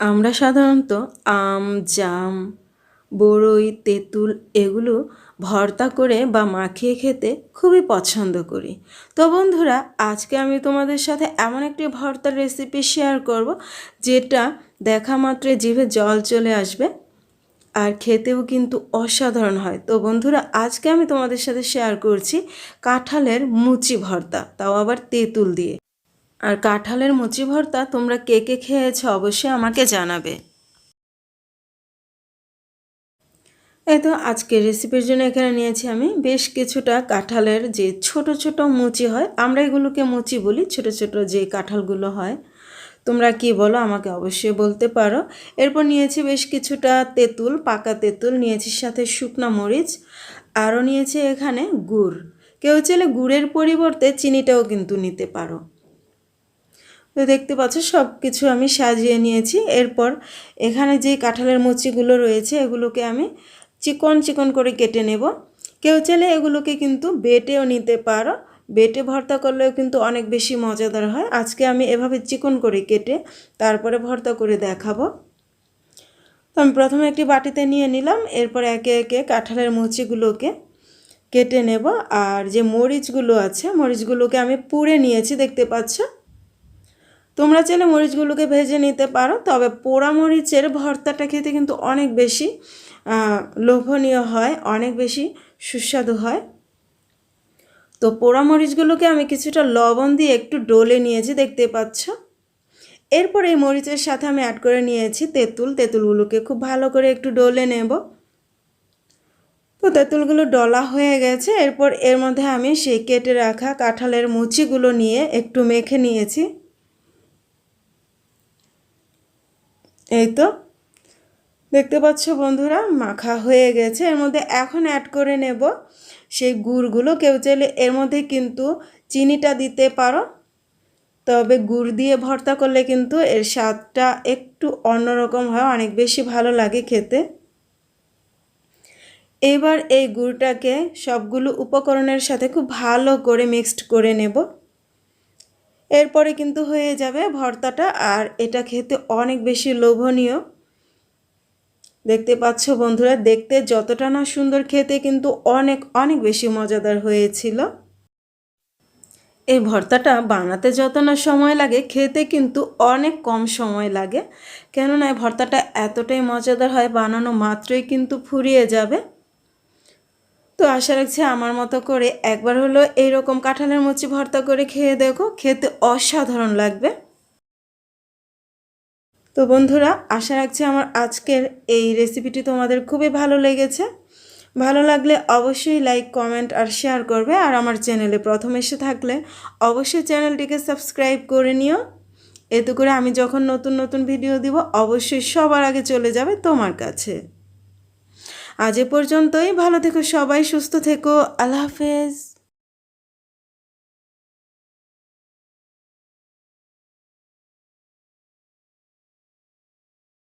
আমরা সাধারণত আম, জাম বড়ই তেঁতুল এগুলো ভর্তা করে বা মাখিয়ে খেতে খুবই পছন্দ করি। তো বন্ধুরা, আজকে আমি তোমাদের সাথে এমন একটি ভর্তার রেসিপি শেয়ার করব, যেটা দেখা মাত্রে জিভে জল চলে আসবে আর খেতেও কিন্তু অসাধারণ হয়। তো বন্ধুরা, আজকে আমি তোমাদের সাথে শেয়ার করছি কাঁঠালের মুচি ভর্তা, তাও আবার তেঁতুল দিয়ে। আর কাঁঠালের মুচি ভর্তা তোমরা কে কে খেয়েছো অবশ্যই আমাকে জানাবে। এই তো আজকের রেসিপির জন্য এখানে নিয়েছি আমি বেশ কিছুটা কাঁঠালের যে ছোট ছোট মুচি হয়, আমরা এগুলোকে মুচি বলি, ছোট ছোট যে কাঁঠালগুলো হয়। তোমরা কি বলো আমাকে অবশ্যই বলতে পারো। এরপর নিয়েছি বেশ কিছুটা তেঁতুল, পাকা তেঁতুল, নিয়েছি সাথে শুকনা মরিচ, আরও নিয়েছি এখানে গুড়। কেউ চাইলে গুড়ের পরিবর্তে চিনিটাও কিন্তু নিতে পারো। তো দেখতে পাচ্ছ সব কিছু আমি সাজিয়ে নিয়েছি। এরপর এখানে যে কাঁঠালের মুচিগুলো রয়েছে, এগুলোকে আমি চিকন চিকন করে কেটে নেব। কেউ চাইলে এগুলোকে কিন্তু বেটেও নিতে পারো। বেটে ভর্তা করলেও কিন্তু অনেক বেশি মজাদার হয়। আজকে আমি এভাবে চিকন করে কেটে তারপরে ভর্তা করে দেখাবো। তো আমি প্রথমে একটি বাটিতে নিয়ে নিলাম। এরপর একে একে কাঁঠালের মুচিগুলোকে কেটে নেব। আর যে মরিচগুলো আছে, মরিচগুলোকে আমি পুড়ে নিয়েছি, দেখতে পাচ্ছ? তোমরা চাইলে মরিচগুলোকে ভেজে নিতে পারো, তবে পোড়া মরিচের ভর্তাটা খেতে কিন্তু অনেক বেশি লোভনীয় হয়, অনেক বেশি সুস্বাদু হয়। তো পোড়া মরিচগুলোকে আমি কিছুটা লবণ দিয়ে একটু ডলে নিয়েছি, দেখতে পাচ্ছ? এরপর এই মরিচের সাথে আমি অ্যাড করে নিয়েছি তেঁতুল, তেঁতুলগুলোকে খুব ভালো করে একটু ডলে নেব। তো তেঁতুলগুলো ডলা হয়ে গেছে, এরপর এর মধ্যে আমি সেই কেটে রাখা কাঁঠালের মুচিগুলো নিয়ে একটু মেখে নিয়েছি। এই তো দেখতে পাচ্ছ বন্ধুরা, মাখা হয়ে গেছে। এর মধ্যে এখন অ্যাড করে নেব সেই গুড়গুলো। কেউ চাইলে এর মধ্যে কিন্তু চিনিটা দিতে পারো। তবে গুড় দিয়ে ভর্তা করলে কিন্তু এর স্বাদটা একটু অন্যরকম হয়, অনেক বেশি ভালো লাগে খেতে। এবার এই গুড়টাকে সবগুলো উপকরণের সাথে খুব ভালো করে মিক্সড করে নেব। এরপরে কিন্তু হয়ে যাবে ভর্তাটা, আর এটা খেতে অনেক বেশি লোভনীয়। দেখতে পাচ্ছ বন্ধুরা, দেখতে যতটা না সুন্দর খেতে কিন্তু অনেক অনেক বেশি মজাদার হয়েছিল। এই ভর্তাটা বানাতে যত না সময় লাগে, খেতে কিন্তু অনেক কম সময় লাগে। কেননা, এই ভর্তাটা এতটাই মজাদার হয়, বানানো মাত্রই কিন্তু ফুরিয়ে যাবে। তো আশা রাখছি আমার মতো করে একবার হলো এইরকম কাঁঠালের মুচি ভর্তা করে খেয়ে দেখো, খেতে অসাধারণ লাগবে। তো বন্ধুরা, আশা রাখছি আমার আজকের এই রেসিপিটি তোমাদের খুবই ভালো লেগেছে। ভালো লাগলে অবশ্যই লাইক কমেন্ট আর শেয়ার করবে আর আমার চ্যানেলে প্রথম এসে থাকলে অবশ্যই চ্যানেলটিকে সাবস্ক্রাইব করে নিও। এতে করে আমি যখন নতুন নতুন ভিডিও দিব, অবশ্যই সবার আগে চলে যাবে তোমার কাছে। আজ এ পর্যন্তই। ভালো থেকো সবাই সুস্থ থেকো। আল্লাহ হাফেজ।